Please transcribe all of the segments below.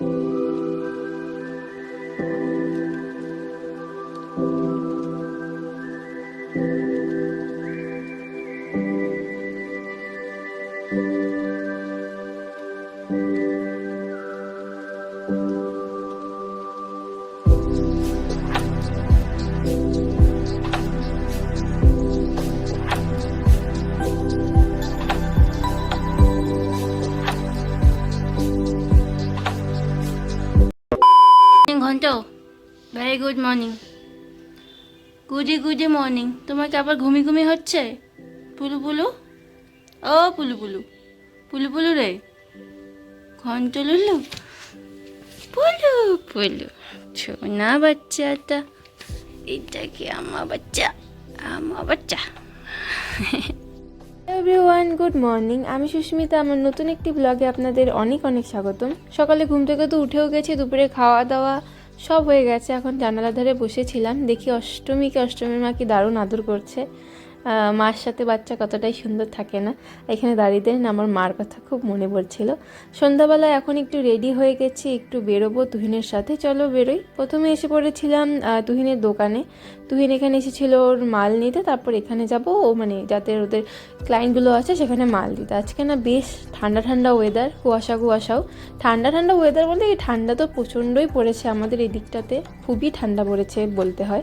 ঘন্ট very good morning goody goody morning তোমার কি আবার ঘুমি ঘুমি হচ্ছে? পুলু পুলু? ও, পুলু পুলু। পুলু পুলু রে। ঘন্ট লুলু। পুলু পুলু। ছোনা বাচ্চাটা। এটা কি আমার বাচ্চা? আমার বাচ্চা। এভরিওয়ান গুড মর্নিং আমি সুস্মিতা। আমার নতুন একটি ব্লগে আপনাদের অনেক অনেক স্বাগতম। সকালে ঘুম থেকে তো উঠেও গেছি। দুপুরে খাওয়া দাওয়া সব হয়ে গেছে, এখন জানালা ধারে বসেছিলাম। দেখি অষ্টমীকে অষ্টমীর মা কি দারুণ আদর করছে। মার সাথে বাচ্চা কতটাই সুন্দর থাকে না। এখানে দাঁড়িয়ে দেন আমার মার কথা খুব মনে পড়ছিল। সন্ধ্যাবেলা এখন একটু রেডি হয়ে গেছি, একটু বেরোবো তুহিনের সাথে। চলো বেরোই। প্রথমে এসে পড়েছিলাম তুহিনের দোকানে। তুহিন এখানে এসেছিল ওর মাল নিতে, তারপর এখানে যাব। ও মানে যাতে ওদের ক্লায়েন্টগুলো আছে সেখানে মাল দিতে। আজকে না বেশ ঠান্ডা ঠান্ডা ওয়েদার কুয়াশা কুয়াশাও। ঠান্ডা ঠান্ডা ওয়েদার বলতে এই ঠান্ডা তো প্রচণ্ডই পড়েছে আমাদের এই দিকটাতে খুবই ঠান্ডা পড়েছে বলতে হয়।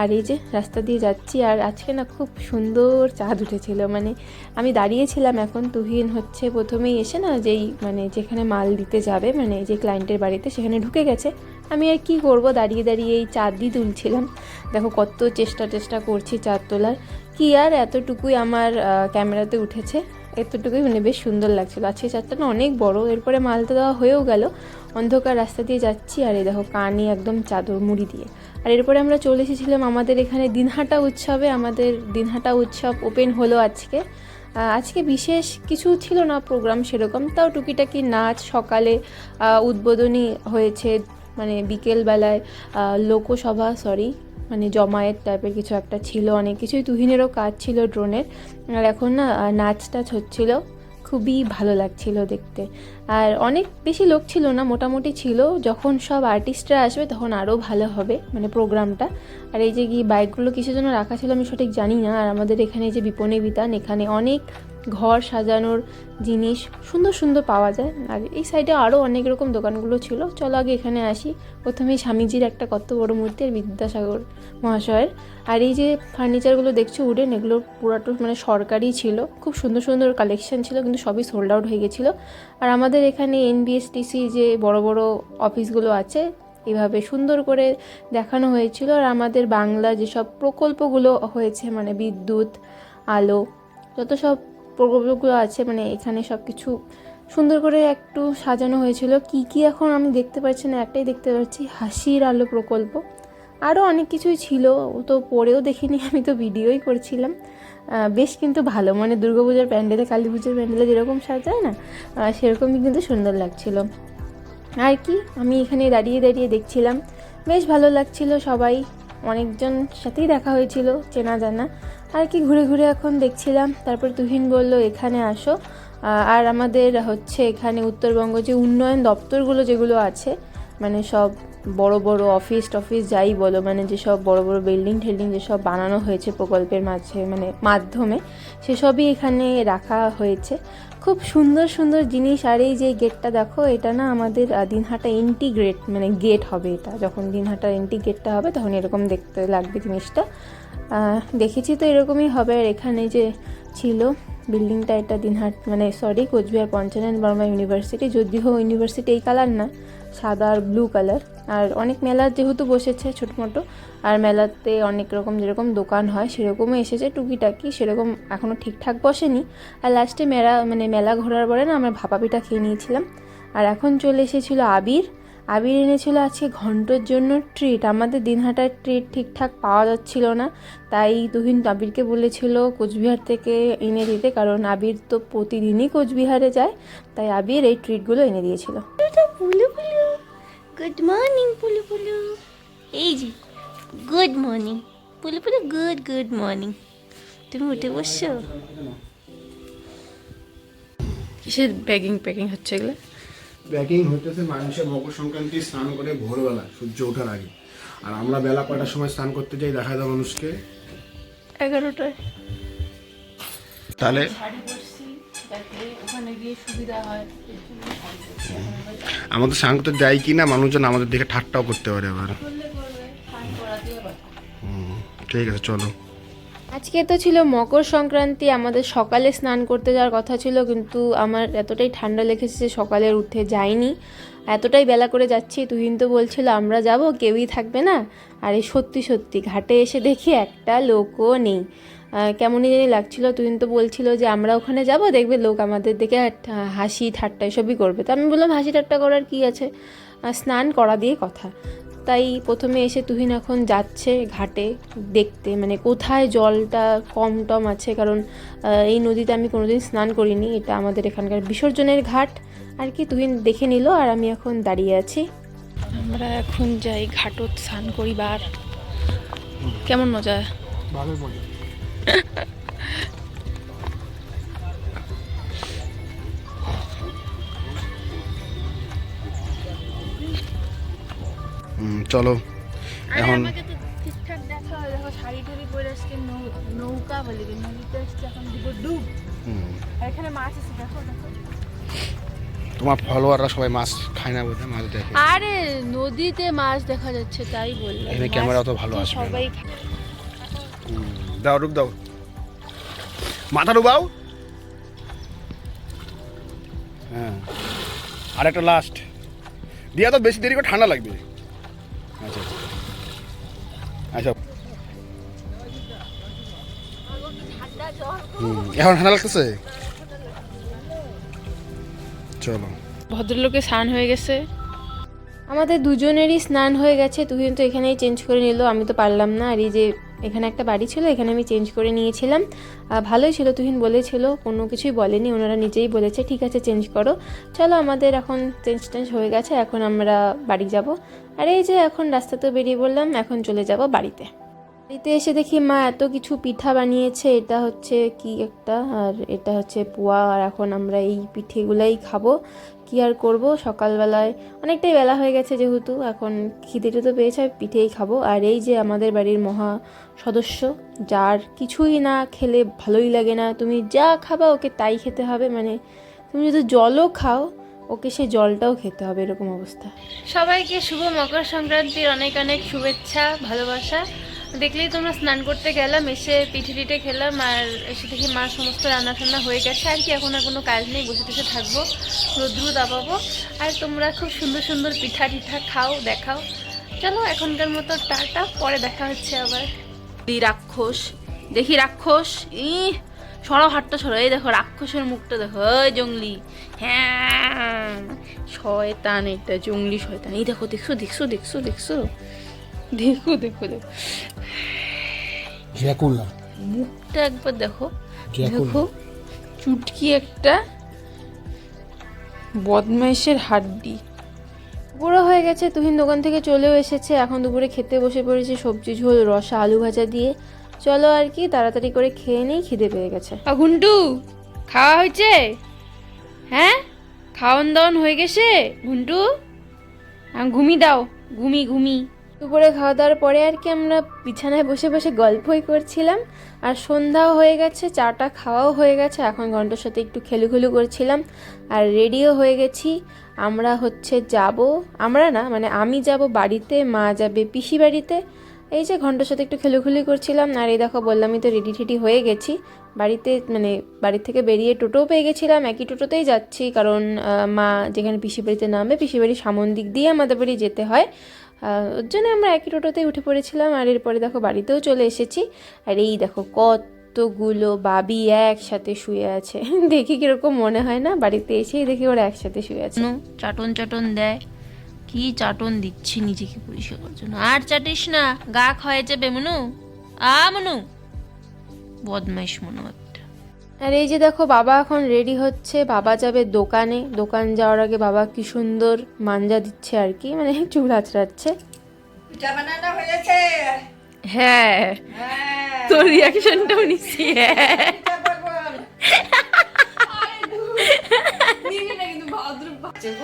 আর এই যে রাস্তা দিয়ে যাচ্ছি, আর আজকে না খুব সুন্দর চাঁদ উঠেছিল। মানে আমি দাঁড়িয়েছিলাম এখন, তুহিন হচ্ছে প্রথমেই এসে না যেই মানে যেখানে মাল দিতে যাবে মানে যে ক্লায়েন্টের বাড়িতে সেখানে ঢুকে গেছে। আমি আর কি করব? দাঁড়িয়ে দাঁড়িয়ে এই চাঁদই তুলছিলাম। দেখো কত চেষ্টা চেষ্টা করছি চাঁদ তোলার। কি আর এতটুকুই আমার ক্যামেরাতে উঠেছে। এতটুকুই মানে বেশ সুন্দর লাগছিল। আজকে চাঁদটা না অনেক বড়। এরপরে মালটা দেওয়া হয়েও গেল। অন্ধকার রাস্তা দিয়ে যাচ্ছি আর এই দেখো কানে একদম চাদর মুড়ি দিয়ে। আর এরপরে আমরা চলে এসেছিলাম আমাদের এখানে দিনহাটা উৎসবে। আমাদের দিনহাটা উৎসব ওপেন হলো আজকে। আজকে বিশেষ কিছু ছিল না, প্রোগ্রাম সেরকম। তাও টুকিটাকি নাচ সকালে উদ্বোধনী হয়েছে। মানে বিকেলবেলায় লোকসভা সরি মানে জমায়েত টাইপের কিছু একটা ছিল, অনেক কিছুই। তুহিনেরও কাজ ছিল ড্রোনের। আর এখন না নাচ টাচ হচ্ছিল। খুবই ভালো লাগছিল দেখতে। আর অনেক বেশি লোক ছিল না, মোটামুটি ছিল। যখন সব আর্টিস্টরা আসবে, তখন আরও ভালো হবে মানে প্রোগ্রামটা আর এই যে কি বাইকগুলো কিসের জন্য রাখা ছিল আমি সঠিক জানি না। আর আমাদের এখানে যে বিপণী বিতান এখানে অনেক ঘর সাজানোর জিনিস সুন্দর সুন্দর পাওয়া যায়। আর এই সাইডে আরও অনেক রকম দোকানগুলো ছিল। চলো আগে এখানে আসি। প্রথমেই স্বামীজির একটা কত বড় মূর্তি আর বিদ্যাসাগর মহাশয়ের। আর এই যে ফার্নিচারগুলো দেখছ উডেন এগুলো পুরাটো মানে সরকারি ছিল। খুব সুন্দর সুন্দর কালেকশন ছিল, কিন্তু সবই সোল্ড আউট হয়ে গেছিল। আর আমাদের এখানে এনবিএসটিসি যে বড় বড় অফিসগুলো আছে, এভাবে সুন্দর করে দেখানো হয়েছিল। আর আমাদের বাংলা যেসব প্রকল্পগুলো হয়েছে মানে বিদ্যুৎ, আলো, যত সব প্রকল্পগুলো আছে মানে এখানে সব কিছু সুন্দর করে একটু সাজানো হয়েছিল। কি কি এখন আমি দেখতে পাচ্ছি না, একটাই দেখতে পাচ্ছি, হাসির আলো প্রকল্প। আরও অনেক কিছুই ছিল, ও তো পরেও দেখিনি, আমি তো ভিডিওই করছিলাম। বেশ কিন্তু ভালো মানে দুর্গাপূজার প্যান্ডেলে, কালী পুজোর প্যান্ডেলে যেরকম সাজায় না সেরকমই কিন্তু সুন্দর লাগছিল। আর কি, আমি এখানে দাঁড়িয়ে দাঁড়িয়ে দেখছিলাম। বেশ ভালো লাগছিল সবাই, অনেকজন সাথেই দেখা হয়েছিল, চেনা জানা। আর কি ঘুরে ঘুরে এখন দেখছিলাম। তারপর তুহিন বলল, এখানে আসো। আর আমাদের হচ্ছে এখানে উত্তরবঙ্গ যে উন্নয়ন দপ্তরগুলো যেগুলো আছে মানে সব বড় বড় অফিস টফিস যাই বলো মানে যেসব বড় বড় বিল্ডিং টিল্ডিং যেসব বানানো হয়েছে প্রকল্পের মাঝে মানে মাধ্যমে, সেসবই এখানে রাখা হয়েছে। খুব সুন্দর সুন্দর জিনিস, আর এই যে গেটটা দেখো, এটা না আমাদের দিনহাটা ইন্টিগ্রেট মানে গেট হবে এটা। যখন দিনহাটার ইন্টিগ্রেটটা হবে, তখন এরকম দেখতে লাগবে জিনিসটা। দেখেছি তো এরকমই হবে। আর এখানে যে ছিল বিল্ডিংটা এটা দিনহাট মানে সরি কোচবিহার পঞ্চানন বর্মা ইউনিভার্সিটি যদিও ইউনিভার্সিটি এই কালার না, সাদা আর ব্লু কালার আর অনেক মেলা যেহেতু বসেছে ছোটো মোটো, আর মেলাতে অনেক রকম যেরকম দোকান হয় সেরকমও এসেছে টুকিটাকি, সেরকম এখনও ঠিকঠাক বসেনি। আর লাস্টে মেলা মানে মেলা ঘোরার পরে না আমরা ভাপা পিঠা খেয়ে নিয়েছিলাম। আর এখন চলে এসেছিল আবির। আবির এনেছিল আজকে ঘণ্টার জন্য ট্রিট আমাদের দিনহাটার ট্রিট ঠিকঠাক পাওয়া যাচ্ছিল না, তাই তুহিন আবিরকে বলেছিল কোচবিহার থেকে এনে দিতে, কারণ আবির তো প্রতিদিনই কোচবিহারে যায়, তাই আবির এই ট্রিটগুলো এনে দিয়েছিল। গুড মর্নিং পুলু পুলু এই যে good morning Pulu Pulu good good morning তুমি উঠে বসছো? কিসের ব্যাগিং প্যাকিং হচ্ছে এগুলো? ব্যাকিং হইতেছে মানুষে মকর সংক্রান্তি স্নান করে ভোরবেলা সূর্য ওঠার আগে। আর আমরা বেলা কয়টার সময় স্নান করতে যাই দেখা যায় মানুষকে? এগারোটায়। তাহলে আমাদের স্নান করতে যাই কি না মানুষজন আমাদের দিকে ঠাট্টাও করতে পারে আবার। ঠিক আছে, চলো। আজকে তো ছিল মকর সংক্রান্তি, আমাদের সকালে স্নান করতে যাওয়ার কথা ছিল, কিন্তু আমার এতটাই ঠান্ডা লেগেছে যে সকালে উঠে যাইনি। এতটাই বেলা করে যাচ্ছি, তুহিন তো বলছিল, আমরা যাব, কেউই থাকবে না। আর এই সত্যি সত্যি, ঘাটে এসে দেখি একটা লোকও নেই। কেমনই জানি লাগছিল। তুহিন তো বলছিল যে আমরা ওখানে যাব দেখবে লোক আমাদের দেখে হাসি ঠাট্টা এসবই করবে। তো আমি বললাম হাসি ঠাট্টা করার কি আছে? স্নান করা দিয়ে কথা। তাই প্রথমে এসে তুহিন এখন যাচ্ছে ঘাটে দেখতে। মানে কোথায় জলটা কম টম আছে? কারণ এই নদীতে আমি কোনোদিন স্নান করিনি। এটা আমাদের এখানকার বিসর্জনের ঘাট। আর কি তুহিন দেখে নিল আর আমি এখন দাঁড়িয়ে আছি। আমরা এখন যাই ঘাটত স্নান করিবার। কেমন মজা? ভালো মজা। চলো। এখন তোমার ফলোয়াররা সবাই মাছ খায় না বোধহয়? মাছ দেখে। আরে নদীতে মাছ দেখা যাচ্ছে তাই বললাম। এখানে ক্যামেরা অত ভালো আসবে সবাই দাও রুক দাও। মাথা ডুবাও। হ্যাঁ। আর একটা লাস্ট দিয়া তো বেশি দেরি করে ঠান্ডা লাগবে। আচ্ছা আচ্ছা। এখন ঠান্ডা লাগতেছে? চলো। ভদ্রলোকে স্নান হয়ে গেছে। আমাদের দুজনেরই স্নান হয়ে গেছে, তুহিন তো এখানেই চেঞ্জ করে নিল, আমি তো পারলাম না। আর এই যে এখানে একটা বাড়ি ছিল, এখানে আমি চেঞ্জ করে নিয়েছিলাম। ভালোই ছিল, তুহিন বলেছিল, কোনো কিছুই বলেনি, ওনারা নিজেই বলেছে, ঠিক আছে চেঞ্জ করো। চলো আমাদের এখন চেঞ্জ টেঞ্জ হয়ে গেছে, এখন আমরা বাড়ি যাব। আর এই যে এখন রাস্তাতে বেরিয়ে বললাম এখন চলে যাব বাড়িতে। বাড়িতে এসে দেখি মা এত কিছু পিঠা বানিয়েছে, এটা হচ্ছে কি একটা, আর এটা হচ্ছে পোয়া, আর এখন আমরা এই পিঠেগুলাই খাব। কি আর করব? সকালবেলায় অনেকটাই বেলা হয়ে গেছে যেহেতু, এখন খিদে তো পেয়েছে পিঠেই খাব। আর এই যে আমাদের বাড়ির মহা সদস্য, যার কিছুই না খেলে ভালোই লাগে না, তুমি যা খাবা ওকে তাই খেতে হবে মানে তুমি যদি জলও খাও, ওকে সে জলটাও খেতে হবে, এরকম অবস্থা। সবাইকে শুভ মকর সংক্রান্তির অনেক অনেক শুভেচ্ছা, ভালোবাসা। দেখলেই তোমরা স্নান করতে গেলাম, এসে পিঠে টিঠে খেলাম, আর এসে দেখি মার সমস্ত রান্না টান্না হয়ে গেছে, আর কি এখন আর কোনো কাজ নেই, বসে বসে থাকব, রোদ্রু দাবাবো। আর তোমরা খুব সুন্দর সুন্দর পিঠা টিঠা খাও, দেখাও। চলো এখনকার মতো টাটা, পরে দেখা হচ্ছে আবার। রাক্ষস, দেখি রাক্ষস ই সরো হাটটা সরো, এই দেখো রাক্ষসের মুখটা দেখো ওই জঙ্গলি। হ্যাঁ শয়তান, এটা জঙ্গলি শয়তান। এই দেখো, দেখছ দেখছ দেখছ দেখছ। দেখো দেখো দেখো। জ্যাকুলা মুখটা একবার দেখো। দেখো চুটকি একটা বদমাইশের হাড্ডি। পুরো হয়ে গেছে তুহিন দোকান থেকে চলেও এসেছে। এখন দুপুরে খেতে বসে পড়েছে সবজি ঝোল রসা আলু ভাজা দিয়ে। চলো আর কি তাড়াতাড়ি করে খেয়ে নেই খিদে পেয়ে গেছে। ঘুন্টু খাওয়া হয়েছে? হ্যাঁ? খাওয়ান দাওয়ান হয়ে গেছে? ঘুন্টু ঘুমি দাও। ঘুমি ঘুমি। দুপুরে খাওয়া দাওয়ার পরে আর কি আমরা বিছানায় বসে বসে গল্পই করছিলাম। আর সন্ধ্যাও হয়ে গেছে, চাটা খাওয়াও হয়ে গেছে। এখন ঘণ্টার সাথে একটু খেলুখেলু করছিলাম। আর রেডিও হয়ে গেছি। আমরা হচ্ছে যাব, আমরা না মানে আমি যাব বাড়িতে, মা যাবে পিসি বাড়িতে। এই যে ঘণ্টার সাথে একটু খেলুখুলি করছিলাম। আর এই দেখো বললামই তো রেডি ঠেডি হয়ে গেছি। বাড়িতে মানে বাড়ি থেকে বেরিয়ে টোটোও পেয়ে গেছিলাম। একই টোটোতেই যাচ্ছি। কারণ মা যেখানে পিসি বাড়িতে নামবে পিসি বাড়ি সামন দিক দিয়ে আমাদের বাড়ি যেতে হয়। ওর জন্য আমরা একই টোটোতেই উঠে পড়েছিলাম আর এরপরে দেখো বাড়িতেও চলে এসেছি। আর এই দেখো কতগুলো বাবি একসাথে শুয়ে আছে। দেখি কীরকম মনে হয় না? বাড়িতে এসেই দেখি ওরা একসাথে শুয়ে আছে। চাটন চাটন দেয়। কি চাটন দিচ্ছি নিজেকে পরিষ্কার জন্য। আর চাটিস না, গা ক্ষয়ে যাবে মনু। আ মনু। বদমাইশ মনু একটা আর এই যে দেখো বাবা এখন রেডি হচ্ছে বাবা যাবে দোকানে। দোকান যাওয়ার আগে বাবা কি সুন্দর মাঞ্জা দিচ্ছে আর কি মানে চুল আঁচড়াচ্ছে। হ্যাঁ। হ্যাঁ। তোর রিয়াকশনটাও নিচ্ছি হ্যাঁ।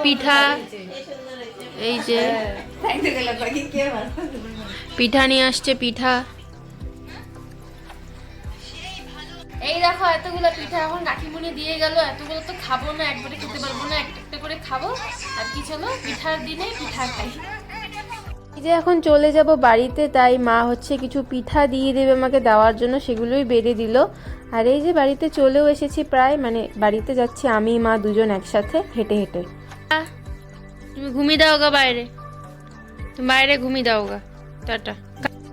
পিঠা এই যে পিঠা নিয়ে আসছে পিঠা। এই দেখো এতগুলো পিঠা এখন কাকিমুনি দিয়ে গেল। এতগুলো তো খাব না একবারে খেতে পারব না একটা একটা করে খাব। আর কি চলো পিঠার দিনে পিঠা খাই। যে এখন চলে যাব বাড়িতে তাই মা হচ্ছে কিছু পিঠা দিয়ে দেবে আমাকে দেওয়ার জন্য সেগুলোই বেড়ে দিল। আর এই যে বাড়িতে চলেও এসেছি প্রায় মানে বাড়িতে যাচ্ছি আমি মা দুজন একসাথে হেঁটে হেঁটে। তুমি ঘুমিয়ে দাও গা বাইরে। তুমি বাইরে ঘুমিয়ে দাও গা। টাটা।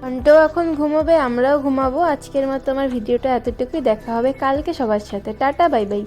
ঘন্টাও এখন ঘুমাবে, আমরাও ঘুমাবো। আজকের মতো আমার ভিডিওটা এতটুকুই। দেখা হবে কালকে সবার সাথে। Ta ta, bye bye.